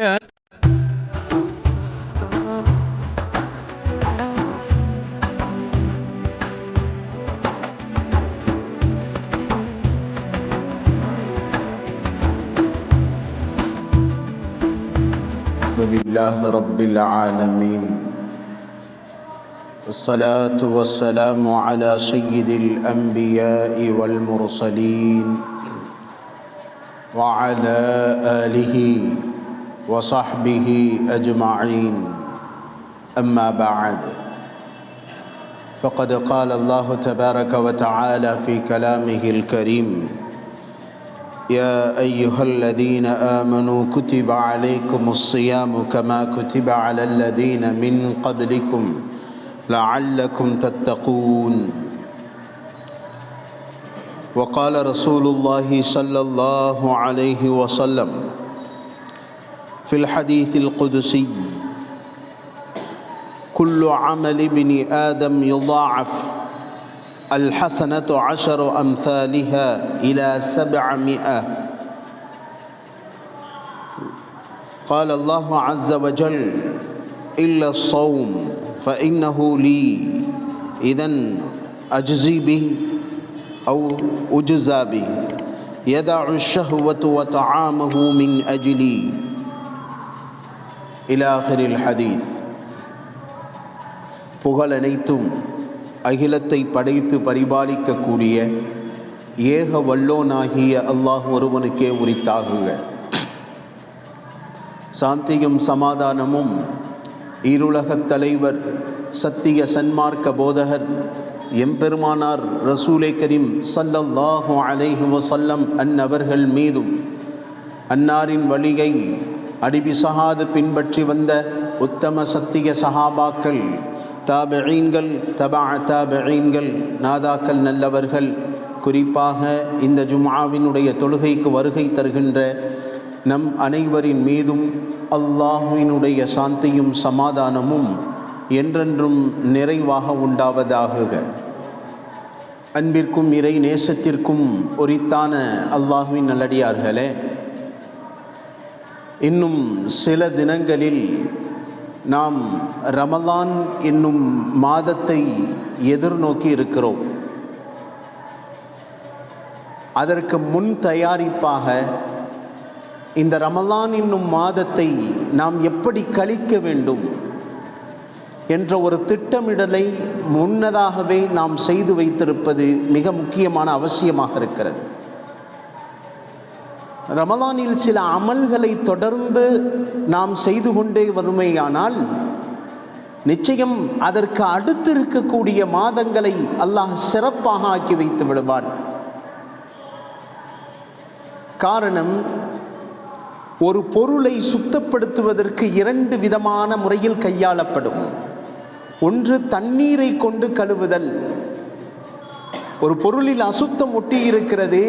لله رب العالمين. والصلاة والسلام على سيد الأنبياء والمرسلين وعلى آله وصحبه أجمعين. أما بعد فقد قال الله تبارك وتعالى في كلامه الكريم يا أيها الذين آمنوا كتب عليكم الصيام كما كتب على الذين من قبلكم لعلكم تتقون. وقال رسول الله صلى الله عليه وسلم في الحديث القدسي. كل عمل ابن آدم يضاعف الحسنة عشر أمثالها إلى سبعمائة. قال الله عز وجل إلا الصوم فإنه لي إذن أجزي به أو أجزى به. يدع الشهوة وطعامه من أجلي. இலாஹரில் ஹதீஸ் புகழ் அனைத்தும் அகிலத்தை படைத்து பரிபாலிக்கக்கூடிய ஏக வல்லோனாகிய அல்லாஹ் ஒருவனுக்கே உரித்தாகுக. சாந்தியும் சமாதானமும் இருலகத் தலைவர் சத்திய சன்மார்க்க போதகர் எம்பெருமானார் ரசூலே கரீம் சல்லல்லாஹு அலைஹு வசல்லம் அன்னவர்கள் மீதும் அன்னாரின் வழியை அடிபிசகாது பின்பற்றி வந்த உத்தம சத்திய சஹாபாக்கள் தாபெயீன்கள் தபா தாபெயீன்கள் நாதாக்கள் நல்லவர்கள். குறிப்பாக இந்த ஜும்ஆவினுடைய தொழுகைக்கு வருகை தருகின்ற நம் அனைவரின் மீதும் அல்லாஹுவினுடைய சாந்தியும் சமாதானமும் என்றென்றும் நிறைவாக உண்டாவதாகுக அன்பிற்கும் இறை நேசத்திற்கும் உரித்தான அல்லாஹுவின் நல்லடியார்களே இன்னும் சில தினங்களில் நாம் ரமலான் என்னும் மாதத்தை எதிர்நோக்கி இருக்கிறோம். அதற்கு முன் தயாரிப்பாக இந்த ரமலான் என்னும் மாதத்தை நாம் எப்படி கழிக்க வேண்டும் என்ற ஒரு திட்டமிடலை முன்னதாகவே நாம் செய்து வைத்திருப்பது மிக முக்கியமான அவசியமாக இருக்கிறது. ரமலானில் சில அமல்களை தொடர்ந்து நாம் செய்து கொண்டே வருமையானால் நிச்சயம் அதற்கு அடுத்து இருக்கக்கூடிய மாதங்களை அல்லாஹ் சிறப்பாக ஆக்கி வைத்து விடுவான். காரணம் ஒரு பொருளை சுத்தப்படுத்துவதற்கு இரண்டு விதமான முறையில் கையாளப்படும். ஒன்று தண்ணீரை கொண்டு கழுவுதல். ஒரு பொருளில் அசுத்தம் ஒட்டி இருக்கிறது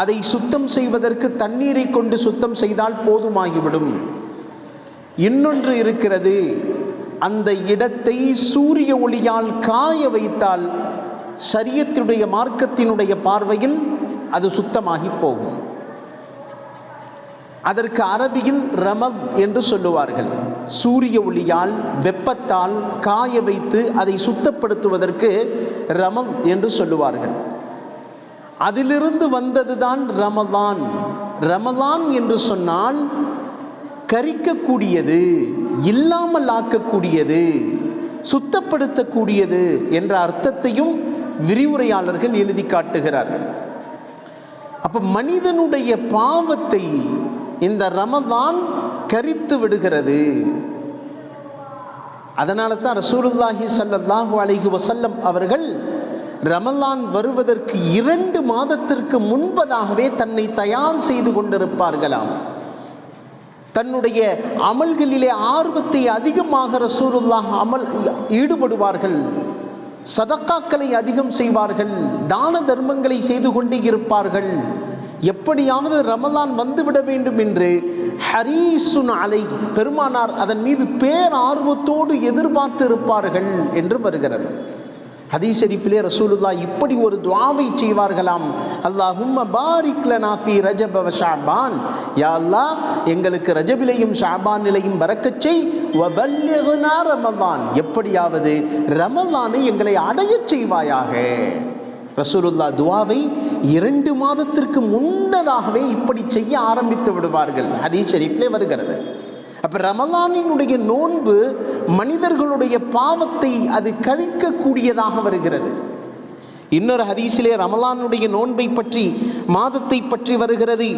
அதை சுத்தம் செய்வதற்கு தண்ணீரை கொண்டு சுத்தம் செய்தால் போதுமாகிவிடும். இன்னொன்று இருக்கிறது அந்த இடத்தை சூரிய ஒளியால் காய வைத்தால் சரியத்தினுடைய மார்க்கத்தினுடைய பார்வையில் அது சுத்தமாகி போகும். அதற்கு அரபியில் ரமத் என்று சொல்லுவார்கள். சூரிய ஒளியால் வெப்பத்தால் காய வைத்து அதை சுத்தப்படுத்துவதற்கு ரமத் என்று சொல்லுவார்கள். அதிலிருந்து வந்ததுதான் ரமலான். ரமலான் என்று சொன்னால் கரிக்கக்கூடியது இல்லாமல் ஆக்கக்கூடியது சுத்தப்படுத்தக்கூடியது என்ற அர்த்தத்தையும் விரிவுரையாளர்கள் எழுதி காட்டுகிறார்கள். அப்ப மனிதனுடைய பாவத்தை இந்த ரமதான் கரித்து விடுகிறது. அதனால தான் ரசூலுல்லாஹி சல்லாஹூ அலிஹி வசல்லம் அவர்கள் ரமலான் வருவதற்கு இரண்டு மாதத்திற்கு முன்பதாகவே தன்னை தயார் செய்து கொண்டிருப்பார்களாம். தன்னுடைய அமல்களிலே ஆர்வத்தை அதிகமாக ரசூலுல்லாஹ் அமல் ஈடுபடுவார்கள். சதக்காக்களை அதிகம் செய்வார்கள். தான தர்மங்களை செய்து கொண்டே இருப்பார்கள். எப்படியாவது ரமலான் வந்துவிட வேண்டும் என்று ஹரீசுன் அலை பெருமானார் அதன் மீது பேர் ஆர்வத்தோடு எதிர்பார்த்து இருப்பார்கள் என்று வருகிறது. ஹதீஸ் ஷெரீஃபிலே ரசூலுல்லா இப்படி ஒரு துவாவை செய்வார்களாம். அல்லாஹும் பாரிக் லனா ரஜப வ யா அல்லா எங்களுக்கு ரஜபிலையும் ஷஅபானிலையும் பரக்கச் செய். வ பல்லிக்னா ரமலான். எப்படியாவது ரமலானை எங்களை அடையச் செய்வாயாக. ரசூலுல்லா துவாவை இரண்டு மாதத்திற்கு முன்னதாகவே இப்படி செய்ய ஆரம்பித்து விடுவார்கள். ஹதீஸ் ஷரீஃப்லே வருகிறது. அப்ப ரமலானினுடைய நோன்பு மனிதர்களுடைய பாவத்தை அது கழிக்கக்கூடியதாக வருகிறது. இன்னொரு ஹதீஸிலே ரமலானுடைய நோன்பை பற்றி மாதத்தை பற்றி வருகிறது.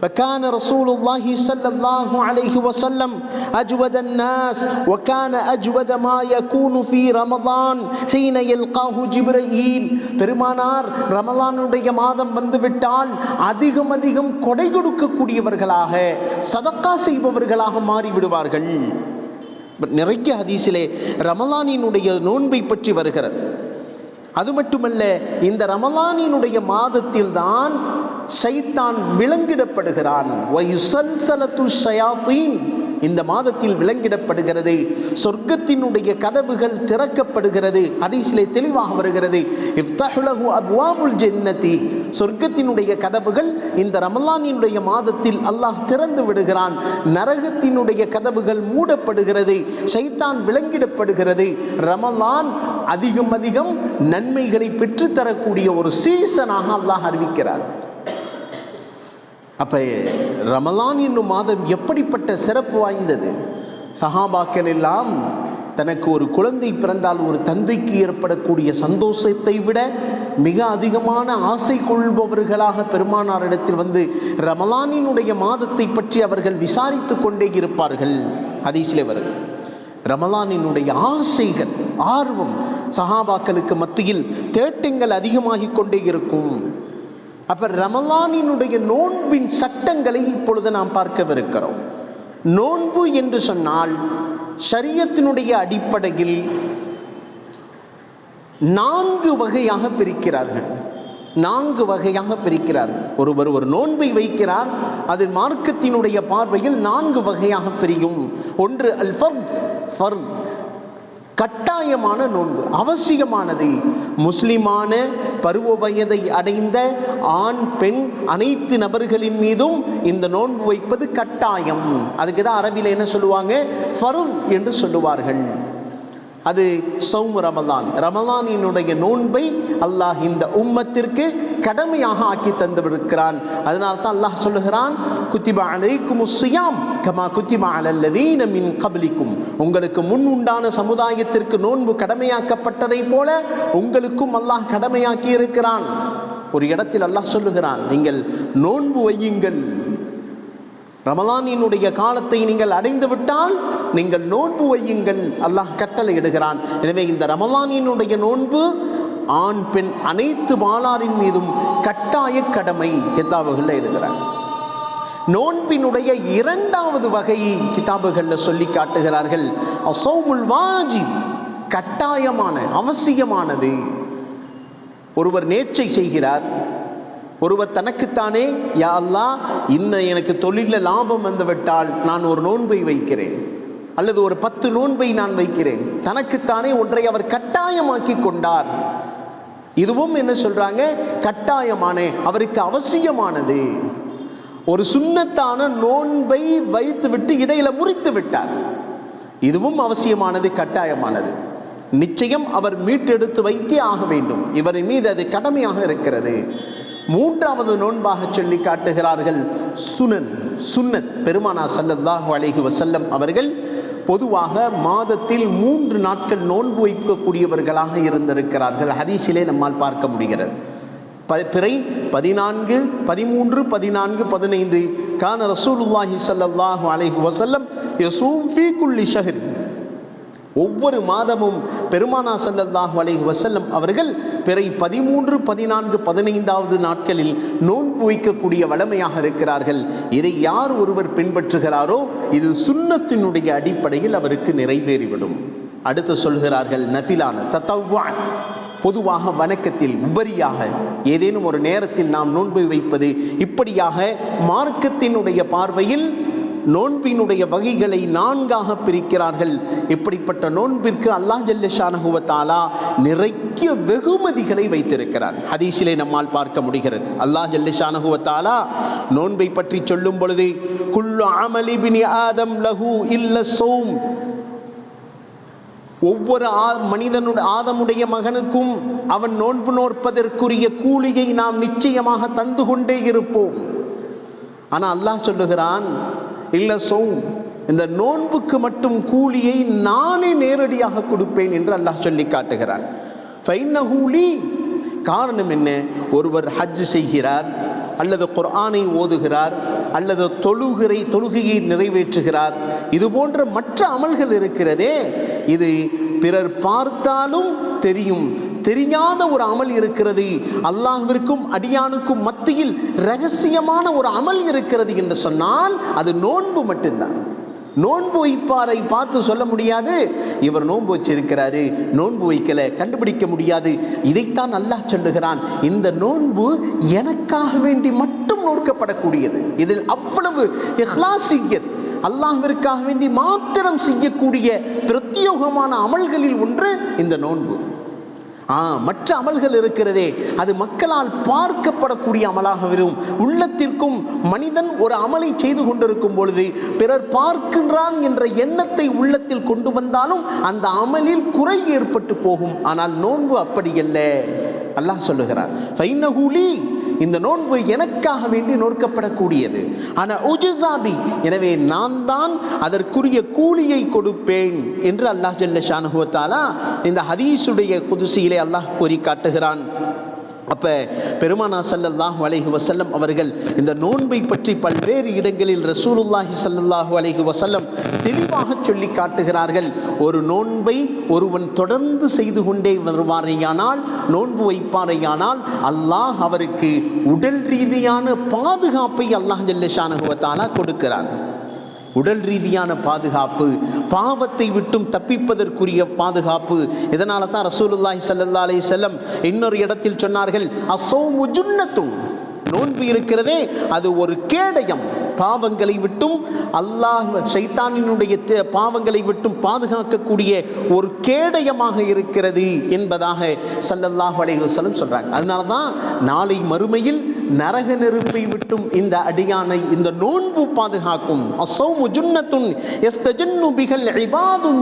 فكان رسول الله صلى الله عليه وسلم أجود الناس وكان أجود ما يكون في رمضان حين يلقاه جبرائيل பெருமானார் ரமலானுடைய மாதம் வந்துவிட்டால் அதிகம் அதிகம் கொடை கொடுக்கக்கூடியவர்களாக சதக்கா செய்பவர்களாக மாறிவிடுவார்கள் நிறைய ஹதீஸிலே ரமலானினுடைய நோன்பை பற்றி வருகிறது அது மட்டுமல்ல இந்த ரமலானினுடைய மாதத்தில் தான் ஷைத்தான் விலங்கிடப்படுகிறான். இந்த மாதத்தில் விளங்கிடப்படுகிறது சொர்க்கத்தினுடைய கதவுகள் திறக்கப்படுகிறது. அதிசிலே தெளிவாக வருகிறது. இஃப்தஹுலஹு அப்வாபுல் ஜென்னதி. சொர்க்கத்தினுடைய கதவுகள் இந்த ரமலானினுடைய மாதத்தில் அல்லாஹ் திறந்து விடுகிறான். நரகத்தினுடைய கதவுகள் மூடப்படுகிறது. ஷைத்தான் விளங்கிடப்படுகிறது ரமலான் அதிகம் அதிகம் நன்மைகளை பெற்றுத்தரக்கூடிய ஒரு சீசனாக அல்லாஹ் அறிவிக்கிறார் அப்போ ரமலான் என்னும் மாதம் எப்படிப்பட்ட சிறப்பு வாய்ந்தது? சஹாபாக்கள் எல்லாம் தனக்கு ஒரு குழந்தை பிறந்தால் ஒரு தந்தைக்கு ஏற்படக்கூடிய சந்தோஷத்தை விட மிக அதிகமான ஆசை கொள்பவர்களாக பெருமானாரிடத்தில் வந்து ரமலானினுடைய மாதத்தை பற்றி அவர்கள் விசாரித்து கொண்டே இருப்பார்கள். ஹதீஸிலே வருது. ரமலானினுடைய ஆசைகள் ஆர்வம் சஹாபாக்களுக்கு மத்தியில் தேட்டங்கள் அதிகமாகிக் கொண்டே இருக்கும். அப்போ ரமலானினுடைய நோன்பின் சட்டங்களை இப்பொழுது நாம் பார்க்கவிருக்கிறோம். நோன்பு என்று சொன்னால் சரியத்தினுடைய அடிப்படையில் நான்கு வகையாக பிரிக்கிறார்கள். நான்கு வகையாக பிரிக்கிறார்கள். ஒருவர் ஒரு நோன்பை வைக்கிறார் அது மார்க்கத்தினுடைய பார்வையில் நான்கு வகையாக பிரியும். ஒன்று அல் ஃபர்த் ஃபர்த் கட்டாயமான நோன்பு அவசியமானது. முஸ்லிமான பருவ வயதை அடைந்த ஆண் பெண் அனைத்து நபர்களின் மீதும் இந்த நோன்பு வைப்பது கட்டாயம். அதுக்கு தான் அரபியில் என்ன சொல்லுவாங்க? ஃபருத் என்று சொல்லுவார்கள். அது சௌம் ரமலான். ரமலானினுடைய நோன்பை அல்லாஹ் இந்த உம்மத்திற்கு கடமையாக ஆக்கி தந்துவிருக்கிறான் அதனால தான் அல்லாஹ் சொல்லுகிறான் குத்திபா அலைக்கும் சியாம் கமா குத்திபா அலல்லதீன மின் கபலிக்கும். உங்களுக்கு முன் உண்டான சமுதாயத்திற்கு நோன்பு கடமையாக்கப்பட்டதைப் போல உங்களுக்கும் அல்லாஹ் கடமையாக்கி இருக்கிறான். ஒரு இடத்தில் அல்லாஹ் சொல்லுகிறான் நீங்கள் நோன்பு வையுங்கள். ரமலானினுடைய காலத்தை நீங்கள் அடைந்து விட்டால் நீங்கள் நோன்பு வையுங்கள். அல்லாஹ் கட்டளை இடுகிறான். எனவே இந்த ரமலானினுடைய நோன்பு ஆண் பெண் அனைத்து மாலாரின் மீதும் கட்டாய கடமை கிதாபுகளில் எழுதுகிறார். நோன்பினுடைய இரண்டாவது வகையை கிதாபுகளில் சொல்லி காட்டுகிறார்கள். அசௌமுல் வாஜி கட்டாயமான அவசியமானது. ஒருவர் நேச்சை செய்கிறார். ஒருவர் தனக்குத்தானே யா அல்லா இன்ன எனக்கு தொழிலில் லாபம் வந்துவிட்டால் நான் ஒரு நோன்பை வைக்கிறேன். அல்லது ஒரு பத்து நோன்பை நான் வைக்கிறேன். தனக்குத்தானே ஒன்றை அவர் கட்டாயமாக்கி கொண்டார். இதுவும் என்ன சொல்றாங்க? கட்டாயமான அவருக்கு அவசியமானது. ஒரு சுண்ணத்தான நோன்பை வைத்துவிட்டு இடையில முறித்து விட்டார். இதுவும் அவசியமானது கட்டாயமானது. நிச்சயம் அவர் மீட்டெடுத்து வைத்தே ஆக வேண்டும். இவரின் மீது அது கடமையாக இருக்கிறது. மூன்றாவது நோன்பாக சொல்லி காட்டுகிறார்கள் சுனன் சுன்னத் பெருமானா சல்லல்லாஹு அலைஹி வசல்லம் அவர்கள். பொதுவாக மாதத்தில் மூன்று நாட்கள் நோன்பு வைக்கக்கூடியவர்களாக இருந்திருக்கிறார்கள். ஹதீஸிலே நம்மால் பார்க்க முடிகிறது. ப- பிறை பதினான்கு பதிமூன்று பதினான்கு பதினைந்து. கான ரசூலுல்லாஹி சல்லாஹு அலைஹி வசல்லம் யசூம் ஃபீ குல்லி ஷஹர் ஒவ்வொரு மாதமும் பெருமானா ஸல்லல்லாஹு அலைஹி வசல்லம் அவர்கள் பிறை பதிமூன்று பதினான்கு பதினைந்தாவது நாட்களில் நோன்பு வைக்கக்கூடிய வளமையாக இருக்கிறார்கள். இதை யார் ஒருவர் பின்பற்றுகிறாரோ இது சுண்ணத்தினுடைய அடிப்படையில் அவருக்கு நிறைவேறிவிடும். அடுத்து சொல்கிறார்கள் நஃபிலான தத்தவ்வா பொதுவாக வணக்கத்தில் உபரியாக ஏதேனும் ஒரு நேரத்தில் நாம் நோன்பு வைப்பது இப்படியாக மார்க்கத்தினுடைய பார்வையில் நோன்பினுடைய வகைகளை நான்காக பிரிக்கிறார்கள். இப்படிப்பட்ட நோன்பிற்கு அல்லாஹ் ஜல்லஷானகுவத்தாலா நிறைய வெகுமதிகளை வைத்திருக்கிறார். ஹதீஸிலே நம்மால் பார்க்க முடிகிறது. அல்லாஹ் ஜல்லஷானகுவத்தாலா நோன்பை பற்றி சொல்லும் பொழுது குல்லு அமலி பினி ஆதம் லஹு இல்ல சோம். ஒவ்வொரு ஆ- மனிதனுடைய ஆதமுடைய மகனுக்கும் அவன் நோன்பு நோற்பதற்குரிய கூலியை நாம் நிச்சயமாக தந்து கொண்டே இருப்போம். ஆனால் அல்லாஹ் சொல்லுகிறான் இல்லை சோம் இந்த நோன்புக்கு மட்டும் கூலியை நானே நேரடியாக கொடுப்பேன் என்று அல்லாஹ் சொல்லி ஃபைன ஃபைன்னஹூலி காரணம் என்ன? ஒருவர் ஹஜ் செய்கிறார் அல்லது குர்ஆனை ஓதுகிறார் அல்லது தொழுகிறை தொழுகையை நிறைவேற்றுகிறார். இது போன்ற மற்ற அமல்கள் இருக்கிறதே இது பிறர் பார்த்தாலும் தெரியும். தெரியாத ஒரு அமல் இருக்கிறது. அல்லாஹிற்கும் அடியானுக்கும் மத்தியில் ரகசியமான ஒரு அமல் இருக்கிறது என்று சொன்னால் அது நோன்பு மட்டும்தான். நோன்பு வைப்பாரை பார்த்து சொல்ல முடியாது. இவர் நோன்பு வச்சிருக்கிறாரு. நோன்பு வைக்கல கண்டுபிடிக்க முடியாது. இதைத்தான் அல்லாஹ் சொல்லுகிறான். இந்த நோன்பு எனக்காக வேண்டி மட்டும் நோக்கப்படக்கூடியது இதில் அவ்வளவு இஹ்லாசியத் அல்லாஹிற்காக வேண்டி மாத்திரம் செய்யக்கூடிய பிரத்யோகமான அமல்களில் ஒன்று இந்த நோன்பு. மற்ற அமல்கள் இருக்கிறதே. அது மக்களால் பார்க்கப்படக்கூடிய அமலாக வரும் உள்ளத்திற்கும் மனிதன் ஒரு அமலை செய்து கொண்டிருக்கும் பொழுது பிறர் பார்க்கின்றான் என்ற எண்ணத்தை உள்ளத்தில் கொண்டு வந்தாலும் அந்த அமலில் குறை ஏற்பட்டு போகும். ஆனால் நோன்பு அப்படி அல்ல அல்லாஹ் சொல்லுகிறார் இந்த நோன்பு எனக்காக வேண்டி நோக்கப்படக்கூடியது ஆனால் உஜசாபி எனவே நான் தான் அதற்குரிய கூலியை கொடுப்பேன் என்று அல்லாஹ் ஜல்ல ஷானுகுவத்தாலா இந்த ஹதீஸுடைய குதிசியிலே அல்லாஹ் கூறி காட்டுகிறான். அப்போ பெருமானா ஸல்லல்லாஹு அலைஹி வசல்லம் அவர்கள் இந்த நோன்பை பற்றி பல்வேறு இடங்களில் ரசூலுல்லாஹி ஸல்லல்லாஹு அலைஹி வசல்லம் தெளிவாக சொல்லி காட்டுகிறார்கள். ஒரு நோன்பை ஒருவன் தொடர்ந்து செய்து கொண்டே வருவாரேயானால் நோன்பு வைப்பாரேயானால் அல்லாஹ் அவருக்கு உடல் ரீதியான பாதுகாப்பை அல்லாஹ் ஜல்லஷானகுவத்தாலா கொடுக்கிறான். உடல் ரீதியான பாதுகாப்பு பாவத்தை விட்டும் தப்பிப்பதற்குரிய பாதுகாப்பு. இதனால தான் ரசூலுல்லாஹி சல்லா அலி செல்லம் இன்னொரு இடத்தில் சொன்னார்கள் அசோ முஜுன்னத்தும் நோன்பு இருக்கிறதே அது ஒரு கேடயம். பாவங்களை விட்டும் அல்லாஹ் சைத்தானினுடைய பாவங்களை விட்டும் பாதுகாக்கக்கூடிய ஒரு கேடயமாக இருக்கிறது என்பதாக சல்லல்லாஹ் அலைஹி வஸல்லம் சொல்றாங்க. அதனால தான் நாளை மறுமையில் நரக நெருப்பை விட்டும் இந்த அடியானை இந்த நோன்பு பாதுகாக்கும். அசௌமு ஜுன்னத்துன் எஸ்தஜன்னு பிகல்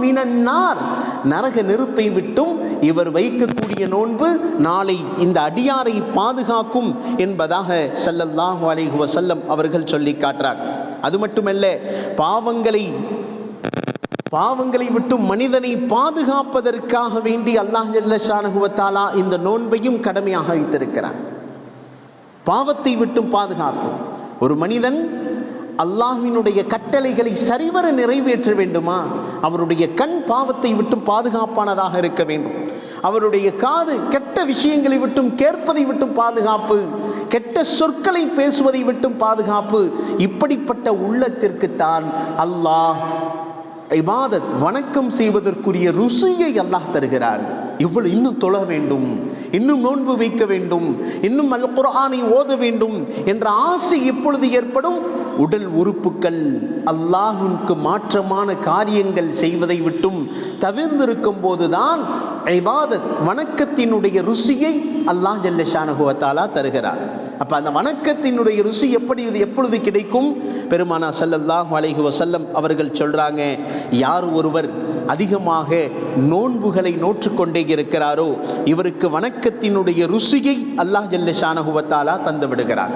மினன்னார் நரக நெருப்பை விட்டும் இவர் வைக்கக்கூடிய நோன்பு நாளை இந்த அடியாரை பாதுகாக்கும் என்பதாக சல்லல்லாஹு அலைஹி வஸல்லம் அவர்கள் சொல்லி காட்டுறார் அது மட்டுமல்ல பாவங்களை பாவங்களை விட்டு மனிதனை பாதுகாப்பதற்காக வேண்டி அல்லாஹ் ஜல்லஷானகுவத்தாலா இந்த நோன்பையும் கடமையாக வைத்திருக்கிறார். பாவத்தை விட்டும் பாதுகாப்பு. ஒரு மனிதன் அல்லாஹினுடைய கட்டளைகளை சரிவர நிறைவேற்ற வேண்டுமா? அவருடைய கண் பாவத்தை விட்டும் பாதுகாப்பானதாக இருக்க வேண்டும். அவருடைய காது கெட்ட விஷயங்களை விட்டும் கேட்பதை விட்டும் பாதுகாப்பு கெட்ட சொற்களை பேசுவதை விட்டும் பாதுகாப்பு. இப்படிப்பட்ட உள்ளத்திற்குத்தான் அல்லாஹ் இபாதத் வணக்கம் செய்வதற்குரிய ருசியை அல்லாஹ் தருகிறார் இவ்வளவு இன்னும் தொழ வேண்டும் இன்னும் நோன்பு வைக்க வேண்டும் இன்னும் அல் குரானை ஓத வேண்டும் என்ற ஆசை எப்பொழுது ஏற்படும்? உடல் உறுப்புகள் அல்லாஹுக்கு மாற்றமான காரியங்கள் செய்வதை விட்டும் தவிர்ந்திருக்கும் போதுதான் ஐபாதத் வணக்கத்தினுடைய ருசியை அல்லாஹ் ஜல்ல ஷானகுவத்தாலா தருகிறார். அப்ப அந்த வணக்கத்தினுடைய ருசி எப்படி இது எப்பொழுது கிடைக்கும்? பெருமானா ஸல்லல்லாஹு அலைஹி வசல்லம் அவர்கள் சொல்றாங்க யார் ஒருவர் அதிகமாக நோன்புகளை நோற்றுக்கொண்டே இருக்கிறாரோ இவருக்கு வணக்கத்தினுடைய ருசியை அல்லாஹ் ஜல்ல ஷானகுவத்தாலா தந்து விடுகிறார்.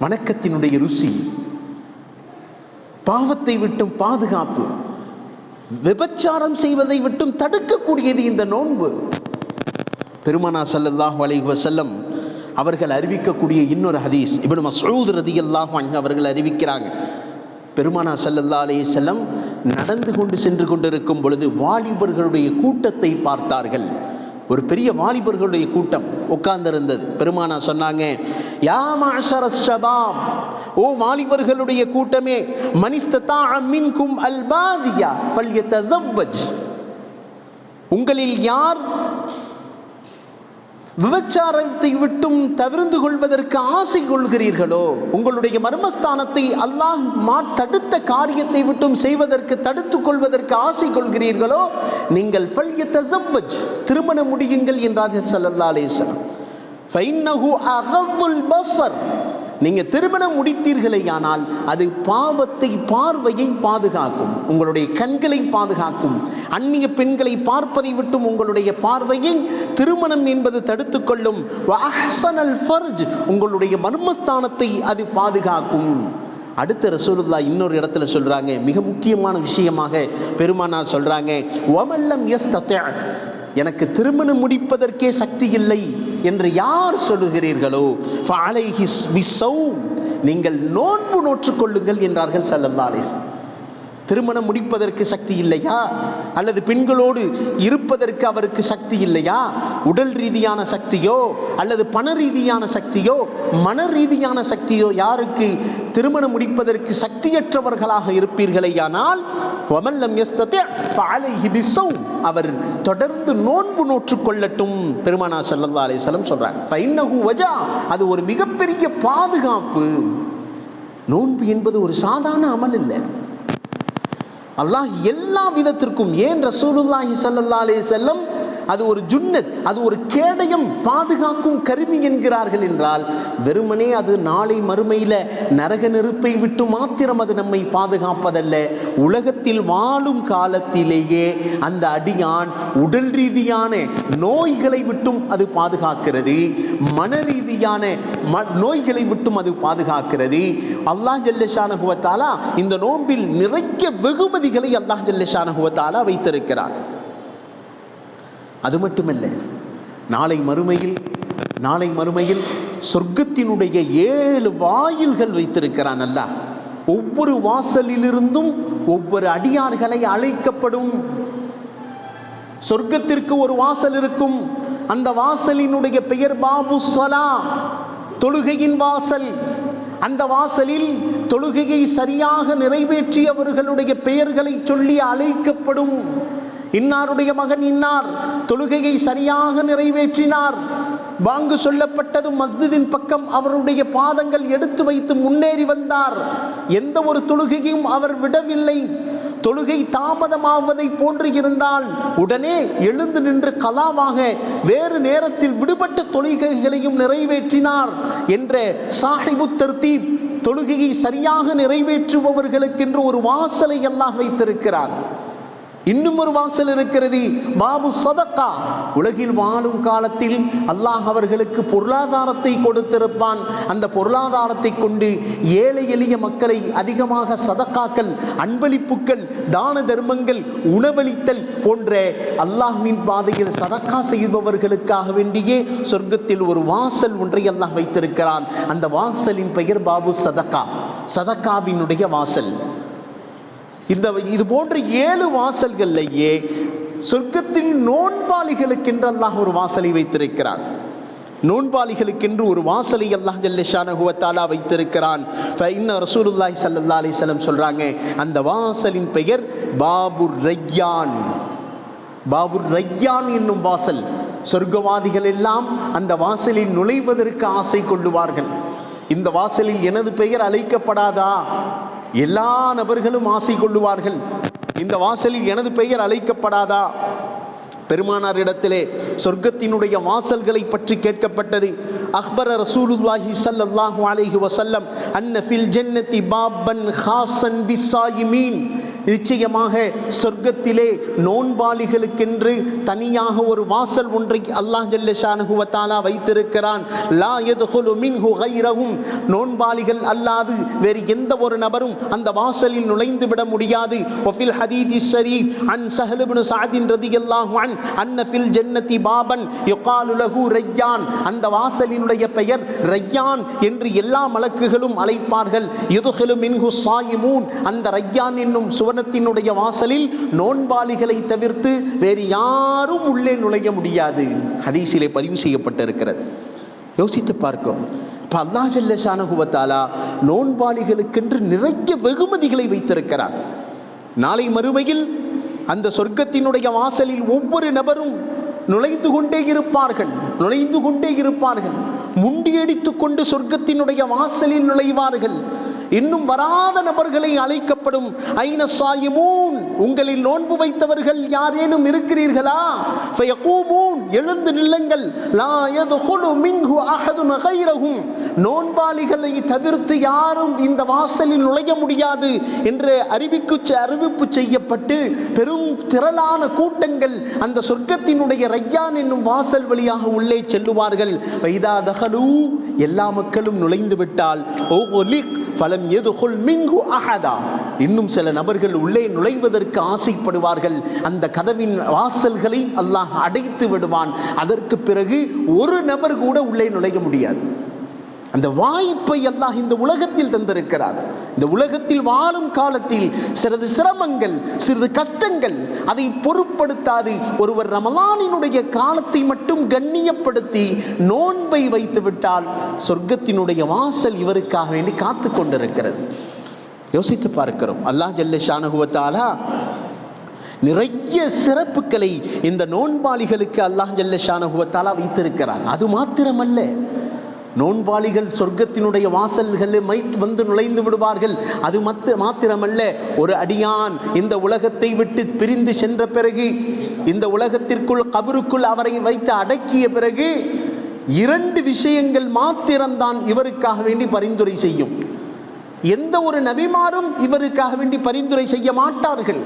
வணக்கத்தினுடைய ருசி. பாவத்தை விட்டும் பாதுகாப்பு. விபச்சாரம் செய்வதை விட்டும் தடுக்கக்கூடியது இந்த நோன்பு. பெருமனா ஸல்லல்லாஹு அலைஹி வஸல்லம் அவர்கள் அறிவிக்கக்கூடிய இன்னொரு ஹதீஸ். இப்னு மசூத் ரதி அல்லாஹ் அவர்கள் அறிவிக்கிறாங்க. பெருமானா ஸல்லல்லாஹு அலே செல்லம் நடந்து கொண்டு சென்று கொண்டிருக்கும் பொழுது வாலிபர்களுடைய கூட்டத்தை பார்த்தார்கள். ஒரு பெரிய வாலிபர்களுடைய கூட்டம் உட்கார்ந்திருந்தது. பெருமானா சொன்னாங்க யா மஅஷர ஷபாப் ஓ வாலிபர்களுடைய கூட்டமே மனிஸ்ததா மின்கும் அல்பாதியா ஃபல்யதஸவ்வஜ். உங்களில் யார் விபச்சாரத்தை விட்டும் தவிர்ந்து கொள்வதற்கு ஆசை கொள்கிறீர்களோ? உங்களுடைய மர்மஸ்தானத்தை அல்லாஹ் மா தடுத்த காரியத்தை விட்டும் செய்வதற்கு தடுத்து கொள்வதற்கு ஆசை கொள்கிறீர்களோ? நீங்கள் ஃபல்யத்தஸவ்வஜ் திருமணம் முடியுங்கள் என்றார்கள் சல்லல்லா அலைஹி ஃபைன்னஹு அகதுல் பசர் நீங்கள் திருமணம் முடித்தீர்களேயானால் அது பாவத்தை பார்வையை பாதுகாக்கும். உங்களுடைய கண்களை பாதுகாக்கும். அந்நிய பெண்களை பார்ப்பதை விட்டும் உங்களுடைய பார்வையை திருமணம் என்பது தடுத்துக்கொள்ளும். ஃபர்ஜ் உங்களுடைய மர்மஸ்தானத்தை அது பாதுகாக்கும். அடுத்த ரசூலுல்லா இன்னொரு இடத்துல சொல்கிறாங்க மிக முக்கியமான விஷயமாக பெருமானார் சொல்கிறாங்க ஒமல்லம் எஸ் எனக்கு திருமணம் முடிப்பதற்கே சக்தி இல்லை. என்று யார் சொல்லுகிறீர்களோ நீங்கள் நோன்பு நோற்றுக் கொள்ளுங்கள் என்றார்கள் ஸல்லல்லாஹு அலைஹி திருமணம் முடிப்பதற்கு சக்தி இல்லையா? அல்லது பெண்களோடு இருப்பதற்கு அவருக்கு சக்தி இல்லையா? உடல் ரீதியான சக்தியோ அல்லது பண ரீதியான சக்தியோ மன ரீதியான சக்தியோ யாருக்கு திருமணம் முடிப்பதற்கு சக்தியற்றவர்களாக இருப்பீர்களேயானால் வமல்லம் யஸ்ததி அவர் தொடர்ந்து நோன்பு நோற்று கொள்ளட்டும் பெருமானா ஸல்லல்லாஹு அலைஹி சொல்றார். வஜா அது ஒரு மிகப்பெரிய பாதுகாப்பு. நோன்பு என்பது ஒரு சாதாரண அமல் இல்லை. அல்லாஹ் எல்லா விதத்திற்கும் ஏன் ரசூலுல்லாஹி ஸல்லல்லாஹு அலைஹி செல்லம் அது ஒரு ஜுன்னத் அது ஒரு கேடயம் பாதுகாக்கும் கருவி என்கிறார்கள் என்றால் வெறுமனே அது நாளை மறுமையில் நரக நெருப்பை விட்டு மாத்திரம் அது நம்மை பாதுகாப்பதல்ல. உலகத்தில் வாழும் காலத்திலேயே அந்த அடியான் உடல் ரீதியான நோய்களை விட்டும் அது பாதுகாக்கிறது. மன ரீதியான ம- நோய்களை விட்டும் அது பாதுகாக்கிறது. அல்லாஹ் ஜல்லஷானகுவத்தாலா இந்த நோன்பில் நிறைய வெகுமதிகளை அல்லாஹ் ஜல்லஷானகுவத்தாலா வைத்திருக்கிறார். அது மட்டுமல்ல நாளை மறுமையில் நாளை மறுமையில் சொர்க்கத்தினுடைய ஏழு வாயில்கள் வைத்திருக்கிறான் அல்ல ஒவ்வொரு வாசலிலிருந்தும் ஒவ்வொரு அடியார்களை அழைக்கப்படும். சொர்க்கத்திற்கு ஒரு வாசல் இருக்கும். அந்த வாசலினுடைய பெயர் பாபு சலா தொழுகையின் வாசல். அந்த வாசலில் தொழுகையை சரியாக நிறைவேற்றியவர்களுடைய பெயர்களை சொல்லி அழைக்கப்படும். இன்னாருடைய மகன் இன்னார். தொழுகையை சரியாக நிறைவேற்றினார். பாங்கு சொல்லப்பட்டதும் மஸ்ஜிதின் பக்கம் அவருடைய பாதங்கள் எடுத்து வைத்து முன்னேறி வந்தார். எந்த ஒரு தொழுகையும் அவர் விடவில்லை. தொழுகை தாமதமாவதை போன்று இருந்தால் உடனே எழுந்து நின்று கலாவாக வேறு நேரத்தில் விடுபட்ட தொழுகைகளையும் நிறைவேற்றினார் என்ற சாஹிபு தர்தீப் தொழுகையை சரியாக நிறைவேற்றுபவர்களுக்கென்று ஒரு வாசலை எல்லாம் வைத்திருக்கிறார் இன்னும் ஒரு வாசல் இருக்கிறது. பாபு சதக்கா. உலகில் வாழும் காலத்தில் அல்லாஹ் அவர்களுக்கு பொருளாதாரத்தை கொடுத்திருப்பான். அந்த பொருளாதாரத்தை கொண்டு ஏழை எளிய மக்களை அதிகமாக சதக்காக்கள் அன்பளிப்புக்கள் தான தர்மங்கள் உணவளித்தல் போன்ற அல்லாஹ்வின் பாதையில் சதக்கா செய்பவர்களுக்காக வேண்டியே சொர்க்கத்தில் ஒரு வாசல் ஒன்றை அல்லாஹ் வைத்திருக்கிறான். அந்த வாசலின் பெயர் பாபு சதக்கா. சதக்காவினுடைய வாசல். இந்த இது போன்ற ஏழு வாசல்கள்லையே சொர்க்கத்தின் நோன்பாளிகளுக்கென்று அல்லாஹ் ஒரு வாசலை வைத்திருக்கிறான். நோன்பாளிகளுக்கென்று ஒரு வாசலை அல்லாஹ் ஜல்லஷானகுவத்தாலா வைத்திருக்கிறான். இன்னும் ரசூலுல்லாஹி சல்லா அலைஹி சொல்கிறாங்க அந்த வாசலின் பெயர் பாபுர் ரையான். பாபுர் ரையான் என்னும் வாசல். சொர்க்கவாதிகள் எல்லாம் அந்த வாசலில் நுழைவதற்கு ஆசை கொள்ளுவார்கள். இந்த வாசலில் எனது பெயர் அழைக்கப்படாதா? எல்லா நபர்களும் ஆசை கொள்ளுவார்கள். இந்த வாசலில் எனது பெயர் அழைக்கப்படாதா? பெருமானார் இடத்திலே சொர்க்கத்தினுடைய வாசல்களை பற்றி கேட்கப்பட்டது. அக்பர் ரசூலுல்லாஹி ஸல்லல்லாஹு அலைஹி வசல்லம் அன்ன ஃபில் ஜன்னதி பாபன் ஹாசன் பிஸ்ஸாயிமீன் நிச்சயமாக சொர்க்கத்திலே நோன்பாளிகளுக்கென்று தனியாக ஒரு வாசல் ஒன்றை அல்லாஹ் ஜல்லஷானுகுவத்தாலா வைத்திருக்கிறான். லா எதுகுலு மின்ஹு கைரஹும். நோன்பாளிகள் அல்லாது வேறு எந்த ஒரு நபரும் அந்த வாசலில் நுழைந்து விட முடியாது. ஒஃபில் ஹதீதி ஷரீஃப் அன் சஹலுபுனு சாதின் ரதி ரதியல்லாஹு அன் அன்னஃபில் ஜன்னதி பாபன் யுகாலு லஹு ரையான். அந்த வாசலினுடைய பெயர் ரையான் என்று எல்லா மலக்குகளும் அழைப்பார்கள். யுதுஹிலு மின்ஹு சாயிமூன். அந்த ரையான் என்னும் சுவனத்தினுடைய வாசலில் நோன்பாளிகளை தவிர்த்து வேறு யாரும் உள்ளே நுழைய முடியாது. ஹதீஸிலே பதிவு செய்யப்பட்டிருக்கிறது. யோசித்து பார்க்கிறோம். இப்போ அல்லா ஜல்ல ஷானகுவத்தாலா நோன்பாளிகளுக்கென்று நிறைய வெகுமதிகளை வைத்திருக்கிறார். நாளை மறுமையில் அந்த சொர்க்கத்தினுடைய வாசலில் ஒவ்வொரு நபரும் நுழைந்து கொண்டே இருப்பார்கள். நுழைந்து கொண்டே இருப்பார்கள். முண்டியடித்து கொண்டு சொர்க்கத்தினுடைய வாசலில் நுழைவார்கள். இன்னும் வராத நபர்களை அழைக்கப்படும். ஐன சாயிமூன் உங்களில் நோன்பு வைத்தவர்கள் யாரேனும் இருக்கிறீர்களா? எழுந்து நில்லுங்கள். நோன்பாளிகளை தவிர்த்து யாரும் இந்த வாசலில் நுழைய முடியாது என்று அறிவிக்கு அறிவிப்பு செய்யப்பட்டு பெரும் திரளான கூட்டங்கள் அந்த சொர்க்கத்தினுடைய ரையான் என்னும் வாசல் வழியாக உள்ளே செல்லுவார்கள். வைதா தகலு எல்லா மக்களும் நுழைந்து விட்டால். ஓ ஒலிக் எது ஹுல் மிங்கு அஹதா இன்னும் சில நபர்கள் உள்ளே நுழைவதற்கு ஆசைப்படுவார்கள். அந்த கதவின் வாசல்களை அல்லாஹ் அடைத்து விடுவான். அதற்கு பிறகு ஒரு நபர் கூட உள்ளே நுழைய முடியாது. அந்த வாய்ப்பை அல்லாஹ் இந்த உலகத்தில் தந்திருக்கிறார். இந்த உலகத்தில் வாழும் காலத்தில் சிறிது சிரமங்கள் சிறிது கஷ்டங்கள் அதை பொருட்படுத்தாது ஒருவர் ரமலானினுடைய காலத்தை மட்டும் கண்ணியப்படுத்தி நோன்பை வைத்து விட்டால் சொர்க்கத்தினுடைய வாசல் இவருக்காக வேண்டி காத்து கொண்டிருக்கிறது. யோசித்து பார்க்கிறோம். அல்லாஹ் ஜல்ல ஷானகுவத்தாலா நிறைய சிறப்புகளை இந்த நோன்பாளிகளுக்கு அல்லாஹ் ஜல்ல ஷானகுவத்தாலா வைத்திருக்கிறார் அது மாத்திரமல்ல. நோன்பாளிகள் சொர்க்கத்தினுடைய வாசல்களை மைட் வந்து நுழைந்து விடுவார்கள். அது மத்து மாத்திரமல்ல ஒரு அடியான் இந்த உலகத்தை விட்டு பிரிந்து சென்ற பிறகு இந்த உலகத்திற்குள் கபருக்குள் அவரை வைத்து அடக்கிய பிறகு இரண்டு விஷயங்கள் மாத்திரம்தான் இவருக்காக வேண்டி பரிந்துரை செய்யும். எந்த ஒரு நபிமாரும் இவருக்காக வேண்டி பரிந்துரை செய்ய மாட்டார்கள்.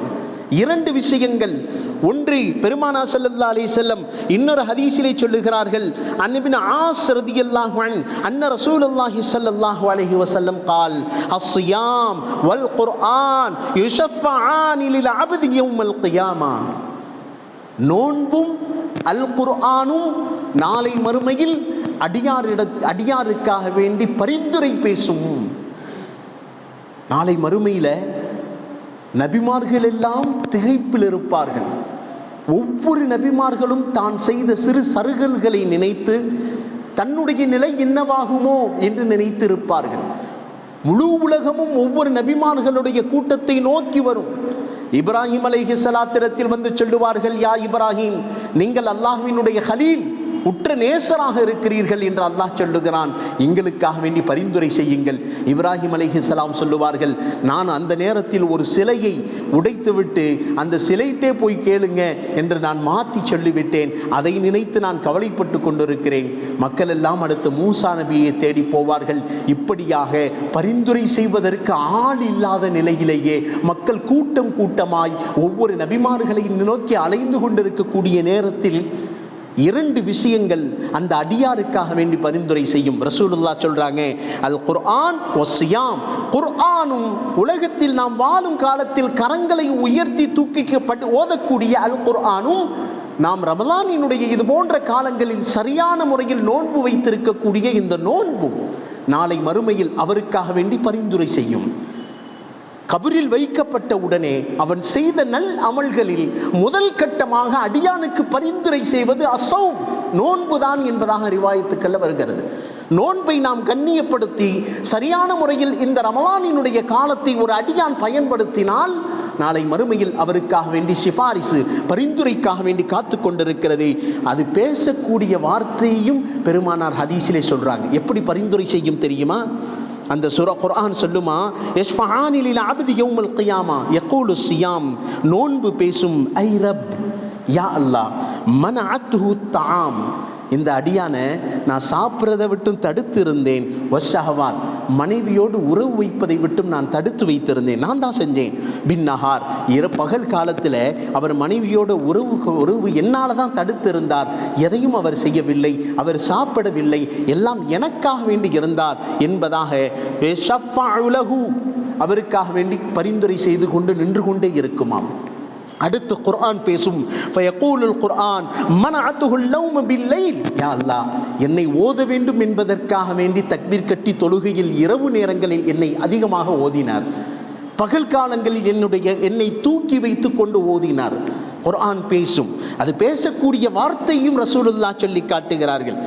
இரண்டு விஷயங்கள். ஒன்று பெருமானா செல்லல்லா அலி செல்லம் இன்னொரு ஹதீஸிலே சொல்லுகிறார்கள். அன்பின் ஆஸ் ரதியல்லாஹன் அன்ன ரசூல் அல்லாஹி சல்லாஹு அலஹி வசல்லம் கால் அஸ்யாம் வல் குர்ஆன் யுஷஃபானில் அபதி யௌமல் கியாமா நோன்பும் அல் குர்ஆனும் நாளை மறுமையில் அடியாரிட அடியாருக்காக வேண்டி பரிந்துரை பேசும். நாளை மறுமையில் நபிமார்கள் எல்லாம் திகைப்பில் இருப்பார்கள். ஒவ்வொரு நபிமார்களும் தான் செய்த சிறு சருகல்களை நினைத்து தன்னுடைய நிலை என்னவாகுமோ என்று நினைத்து இருப்பார்கள் முழு உலகமும் ஒவ்வொரு நபிமார்களுடைய கூட்டத்தை நோக்கி வரும். இப்ராஹிம் அலைஹி சலாத்திரத்தில் வந்து சொல்லுவார்கள் யா இப்ராஹிம் நீங்கள் அல்லாஹ்வினுடைய ஹலீல் உற்ற நேசராக இருக்கிறீர்கள் என்று அல்லாஹ் சொல்லுகிறான். எங்களுக்காக வேண்டி பரிந்துரை செய்யுங்கள். இப்ராஹிம் அலிஹிஸ்லாம் சொல்லுவார்கள் நான் அந்த நேரத்தில் ஒரு சிலையை உடைத்துவிட்டு அந்த சிலைட்டே போய் கேளுங்க என்று நான் மாற்றி சொல்லிவிட்டேன். அதை நினைத்து நான் கவலைப்பட்டு கொண்டிருக்கிறேன். மக்கள் எல்லாம் அடுத்து மூசா நபியை தேடி போவார்கள். இப்படியாக பரிந்துரை செய்வதற்கு ஆள் இல்லாத நிலையிலேயே மக்கள் கூட்டம் கூட்டமாய் ஒவ்வொரு நபிமார்களை நோக்கி அலைந்து கொண்டிருக்கக்கூடிய நேரத்தில் இரண்டு விஷயங்கள் அந்த அடியாருக்காக வேண்டி பரிந்துரை செய்யும். ரசூலுல்லா சொல்றாங்க அல் குர்ஆன் ஒசியாம் குர்ஆனும் உலகத்தில் நாம் வாழும் காலத்தில் கரங்களை உயர்த்தி தூக்கிக்கப்பட்டு ஓதக்கூடிய அல் குர்ஆனும் நாம் ரமலானினுடைய இது போன்ற காலங்களில் சரியான முறையில் நோன்பு வைத்திருக்கக்கூடிய இந்த நோன்பும் நாளை மறுமையில் அவருக்காக வேண்டி பரிந்துரை செய்யும். கபரில் வைக்கப்பட்ட உடனே அவன் செய்த நல் அமல்களில் முதல் கட்டமாக அடியானுக்கு பரிந்துரை செய்வது அசௌம். நோன்புதான் என்பதாக ரிவாயத்துக்கல்ல வருகிறது. நோன்பை நாம் கண்ணியப்படுத்தி சரியான முறையில் இந்த ரமலானினுடைய காலத்தை ஒரு அடியான் பயன்படுத்தினால் நாளை மறுமையில் அவருக்காக வேண்டி சிபாரிசு பரிந்துரைக்காக வேண்டி காத்து கொண்டிருக்கிறது. அது பேசக்கூடிய வார்த்தையும் பெருமானார் ஹதீஸிலே சொல்றாங்க. எப்படி பரிந்துரை செய்யும் தெரியுமா? அந்த சுர குர்ஆன் சொல்லுமா யஷ்ஃபஆனிலில் அப்தி யௌமல் கியாமா யகூலு சியாம் நோன்பு பேசும். ஐ ரப் யா அல்லாஹ் மனஅத்துஹு தாம் இந்த அடியானை நான் சாப்பிட்றதை விட்டும் தடுத்து இருந்தேன் வஷஹவான் மனைவியோடு உறவு வைப்பதை விட்டும் நான் தடுத்து வைத்திருந்தேன். நான் தான் செஞ்சேன். பின் நஹார் இர பகல் காலத்தில் அவர் மனைவியோட உறவு உறவு என்னால் தான் தடுத்து இருந்தார் எதையும் அவர் செய்யவில்லை அவர் சாப்பிடவில்லை. எல்லாம் எனக்காக வேண்டி இருந்தார் என்பதாக ஷஃபஅு அவருக்காக வேண்டி பரிந்துரை செய்து கொண்டு நின்று கொண்டே இருக்குமாம். அடுத்து குர்ஆன் பேசும். ஃபயகூலுல் குர்ஆன் மனஅத்துஹுல் லௌம பில்லைல் யா அல்லாஹ் என்னை ஓத வேண்டும் என்பதற்காக வேண்டி தக்பீர் கட்டி தொழுகையில் இரவு நேரங்களில் என்னை அதிகமாக ஓதினார். பகல் காலங்களில் என்னுடைய என்னை தூக்கி வைத்து கொண்டு ஓதினார். குர்ஆன் பேசும். அது பேசக்கூடிய வார்த்தையும் ரசூலுல்லா சொல்லி காட்டுகிறார்கள்.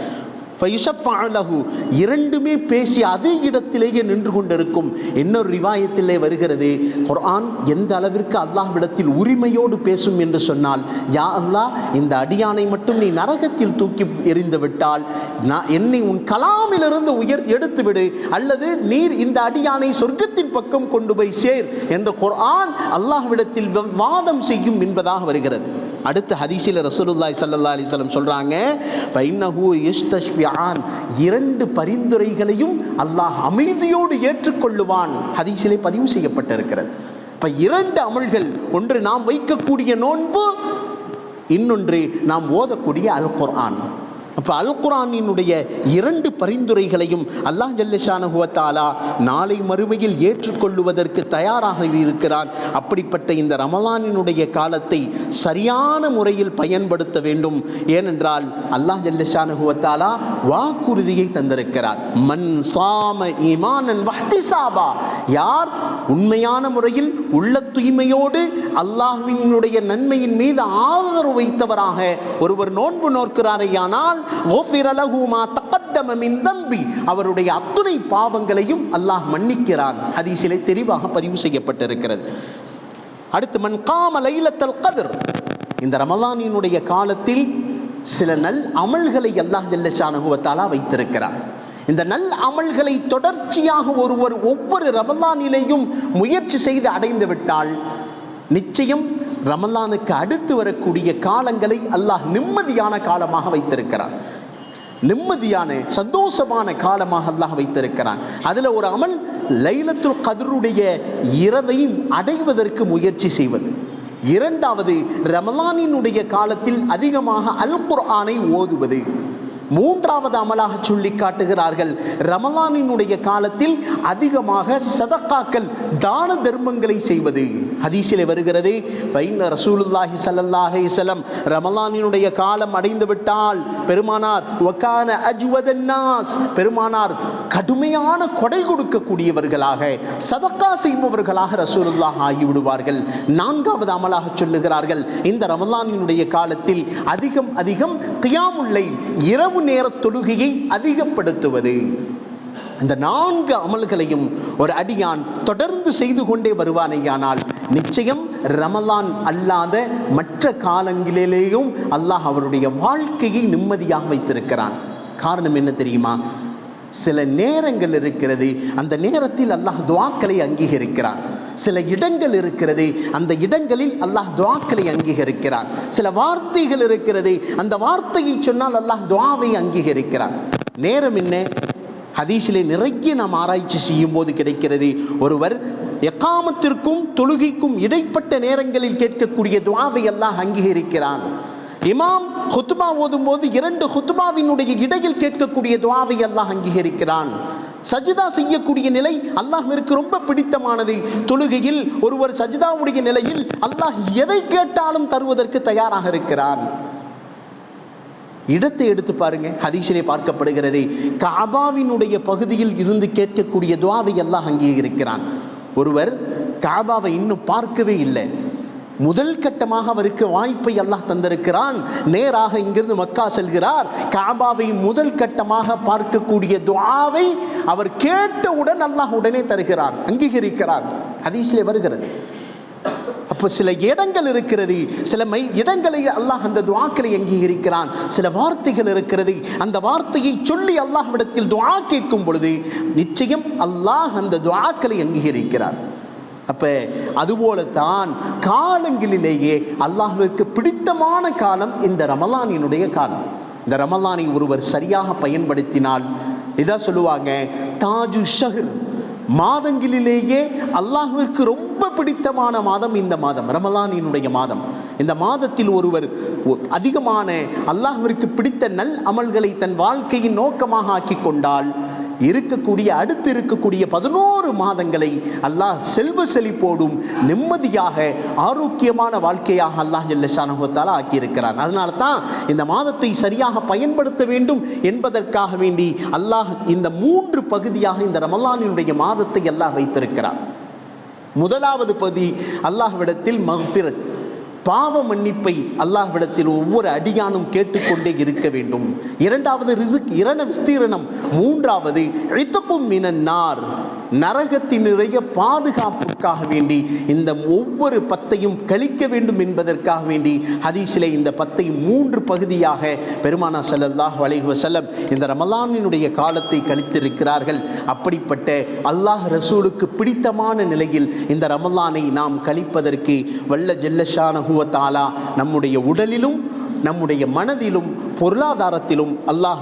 ஃபயுஷஃபாலஹு இரண்டுமே பேசி அதே இடத்திலேயே நின்று கொண்டிருக்கும். இன்னொரு ரிவாயத்திலே வருகிறது குர்ஆன் எந்த அளவிற்கு அல்லாஹ்விடத்தில் உரிமையோடு பேசும் என்று சொன்னால் யா அல்லாஹ் இந்த அடியானை மட்டும் நீ நரகத்தில் தூக்கி எறிந்து விட்டால் நான் என்னை உன் கலாமிலிருந்து உயர் எடுத்துவிடு அல்லது நீர் இந்த அடியானை சொர்க்கத்தின் பக்கம் கொண்டு போய் சேர் என்று குர்ஆன் அல்லாஹ்விடத்தில் வ- வாதம் செய்யும் என்பதாக வருகிறது. அடுத்த ஹதீஸில் ரசூலுல்லாய் சல்லா அலைஹி வஸல்லம் சொல்றாங்க இரண்டு பரிந்துரைகளையும் அல்லாஹ் அமைதியோடு ஏற்றுக்கொள்ளுவான். ஹதீஸிலே பதிவு செய்யப்பட்டிருக்கிறது. இப்போ இரண்டு அமல்கள் ஒன்று நாம் வைக்கக்கூடிய நோன்பு இன்னொன்று நாம் ஓதக்கூடிய அல் குர்ஆன் அப்போ அல் குரானினுடைய இரண்டு பரிந்துரைகளையும் அல்லாஹ் ஜல்லஷானுவத்தாலா நாளை மறுமையில் ஏற்றுக்கொள்ளுவதற்கு தயாராக இருக்கிறான். அப்படிப்பட்ட இந்த ரமலானினுடைய காலத்தை சரியான முறையில் பயன்படுத்த வேண்டும். ஏனென்றால் அல்லாஹ் ஜல்லஷானுவத்தாலா வாக்குறுதியை தந்திருக்கிறார். மன் சாம ஈமானன் வஹ்திசாபா யார் உண்மையான முறையில் உள்ள தூய்மையோடு அல்லாஹ்வினுடைய நன்மையின் மீது ஆதரவு வைத்தவராக ஒருவர் நோன்பு நோக்கிறாரையானால் அவருடைய அத்துணை பாவங்களையும் அல்லாஹ் மன்னிக்கிறான். ஹதீஸிலே தெளிவாக பதிவு செய்யப்பட்டிருக்கிறது. அடுத்து மன் காம லைலத்தல் கதிர். இந்த ரமலானினுடைய காலத்தில் சில நல் அமல்களை அல்லாஹ் ஜல்லஷானுகுவத்தாலா வைத்திருக்கிறார். இந்த நல் அமல்களை தொடர்ச்சியாக ஒருவர் ஒவ்வொரு ரமலானிலேயும் முயற்சி செய்து அடைந்து விட்டால் நிச்சயம் ரமலானுக்கு அடுத்து வரக்கூடிய காலங்களை அல்லாஹ் நிம்மதியான காலமாக வைத்திருக்கிறார். நிம்மதியான சந்தோஷமான காலமாக அல்லாஹ் வைத்திருக்கிறான். அதில் ஒரு அமல் லைலத்துல் கதருடைய இரவையும் அடைவதற்கு முயற்சி செய்வது. இரண்டாவது ரமலானினுடைய காலத்தில் அதிகமாக அல் குர்ஆனை ஓதுவது. மூன்றாவது அமலாக சொல்லி காட்டுகிறார்கள். ரமலானினுடைய காலத்தில் அதிகமாக சதக்காக்கள் தான தர்மங்களை செய்வது. ஹதீஸிலே வருகிறது வைன ரசூலுல்லாஹி ஸல்லல்லாஹு அலைஹி ரமலானினுடைய காலம் அடைந்து விட்டால் பெருமானார் வகான அஜ்வதன்னாஸ் பெருமானார் கடுமையான கொடை கொடுக்கக்கூடியவர்களாக சதக்கா செய்பவர்களாக ரசூலுல்லாஹ் ஆகிவிடுவார்கள். நான்காவது அமலாக சொல்லுகிறார்கள் இந்த ரமலானினுடைய காலத்தில் அதிகம் அதிகம் கியாமுல்லை இரவு நேர தொழுகையை அதிகப்படுத்துவது. இந்த நான்கு அமல்களையும் ஒரு அடியான் தொடர்ந்து செய்து கொண்டே வருவானேயானால் நிச்சயம் ரமலான் அல்லாத மற்ற காலங்களிலேயும் அல்லாஹ் அவருடைய வாழ்க்கையை நிம்மதியாக வைத்திருக்கிறான். காரணம் என்ன தெரியுமா? சில நேரங்கள் இருக்கிறது அந்த நேரத்தில் அல்லாஹ் துவாக்களை அங்கீகரிக்கிறான் சில இடங்கள் இருக்கிறது அந்த இடங்களில் அல்லாஹ் துவாக்களை அங்கீகரிக்கிறான் சில வார்த்தைகள் இருக்கிறது அந்த வார்த்தையை சொன்னால் அல்லாஹ் துவாவை அங்கீகரிக்கிறான் நேரம் என்ன? ஹதீஸிலே நிறைய நாம் ஆராய்ச்சி செய்யும் போது கிடைக்கிறது ஒருவர் எக்காமத்திற்கும் தொழுகைக்கும் இடைப்பட்ட நேரங்களில் கேட்கக்கூடிய துவாவை அல்லாஹ் அங்கீகரிக்கிறான். இமாம் ஹுத்பா ஓதும் போது இரண்டு ஹுத்பாவினுடைய இடையில் கேட்கக்கூடிய துவாவை அல்லாஹ் அங்கீகரிக்கிறான். சஜிதா செய்யக்கூடிய நிலை அல்லாஹ்விற்கு ரொம்ப பிடித்தமானது. தொழுகையில் ஒருவர் சஜிதாவுடைய நிலையில் அல்லாஹ் எதை கேட்டாலும் தருவதற்கு தயாராக இருக்கிறான். இடத்தை எடுத்து பாருங்க ஹதீஸிலே பார்க்கப்படுகிறது. காபாவினுடைய பகுதியில் இருந்து கேட்கக்கூடிய துவாவை எல்லாம் அங்கீகரிக்கிறான். ஒருவர் காபாவை இன்னும் பார்க்கவே இல்லை. முதல் கட்டமாக அவருக்கு வாய்ப்பை அல்லாஹ் தந்திருக்கிறான். நேராக இங்கிருந்து மக்கா செல்கிறார். காபாவை முதல் கட்டமாக பார்க்கக்கூடிய துவாவை அவர் கேட்டவுடன் அல்லாஹ் உடனே தருகிறான் அங்கீகரிக்கிறான். ஹதீஸிலே வருகிறது. அப்போ சில இடங்கள் இருக்கிறது சில மை இடங்களை அல்லாஹ் அந்த துவாக்களை அங்கீகரிக்கிறான். சில வார்த்தைகள் இருக்கிறது அந்த வார்த்தையை சொல்லி அல்லாஹ்விடத்தில் துவா கேட்கும் பொழுது நிச்சயம் அல்லாஹ் அந்த துவாக்களை அங்கீகரிக்கிறார். அப்போ அதுபோலத்தான் காலங்களிலேயே அல்லாஹுவிற்கு பிடித்தமான காலம் இந்த ரமலானினுடைய காலம். இந்த ரமலானை ஒருவர் சரியாக பயன்படுத்தினால் இதான் சொல்லுவாங்க தாஜு ஷஹர். மாதங்களிலேயே அல்லாஹுவிற்கு ரொம்ப பிடித்தமான மாதம் இந்த மாதம் ரமலானினுடைய மாதம். இந்த மாதத்தில் ஒருவர் ஒ- அதிகமான அல்லாஹுவிற்கு பிடித்த நல் அமல்களை தன் வாழ்க்கையின் நோக்கமாக ஆக்கி கொண்டால் இருக்கக்கூடிய அடுத்து இருக்கக்கூடிய பதினோரு மாதங்களை அல்லாஹ் செல்வ செழிப்போடும் நிம்மதியாக ஆரோக்கியமான வாழ்க்கையாக அல்லாஹ் ஜல்லஷானுகத்தால் ஆக்கியிருக்கிறான். அதனால தான் இந்த மாதத்தை சரியாக பயன்படுத்த வேண்டும் என்பதற்காக வேண்டி அல்லாஹ் இந்த மூன்று பகுதியாக இந்த ரமலானினுடைய மாதத்தை அல்லாஹ் வைத்திருக்கிறார் முதலாவது பகுதி அல்லாஹ்விடத்தில் மஹ்பிரத் பாவ மன்னிப்பை அல்லாஹ்விடத்தில் ஒவ்வொரு அடியானும் கேட்டுக்கொண்டே இருக்க வேண்டும். இரண்டாவது ரிசுக் இரண விஸ்தீரணம். மூன்றாவது இத்தக்கும் மினன்னார் நரகத்தினுடைய பாதுகாப்புக்காக வேண்டி இந்த ஒவ்வொரு பத்தையும் கழிக்க வேண்டும் என்பதற்காக வேண்டி ஹதீஸிலே இந்த பத்தை மூன்று பகுதியாக பெருமானா செல்லல்லாஹ் அலைஹி செல்லம் இந்த ரமலானினுடைய காலத்தை கழித்திருக்கிறார்கள். அப்படிப்பட்ட அல்லாஹ் ரசூலுக்கு பிடித்தமான நிலையில் இந்த ரமலானை நாம் கழிப்பதற்கு வல்ல ஜெல்லஷானஹுவ தாலா நம்முடைய உடலிலும் நம்முடைய மனதிலும் பொருளாதாரத்திலும் அல்லாஹ்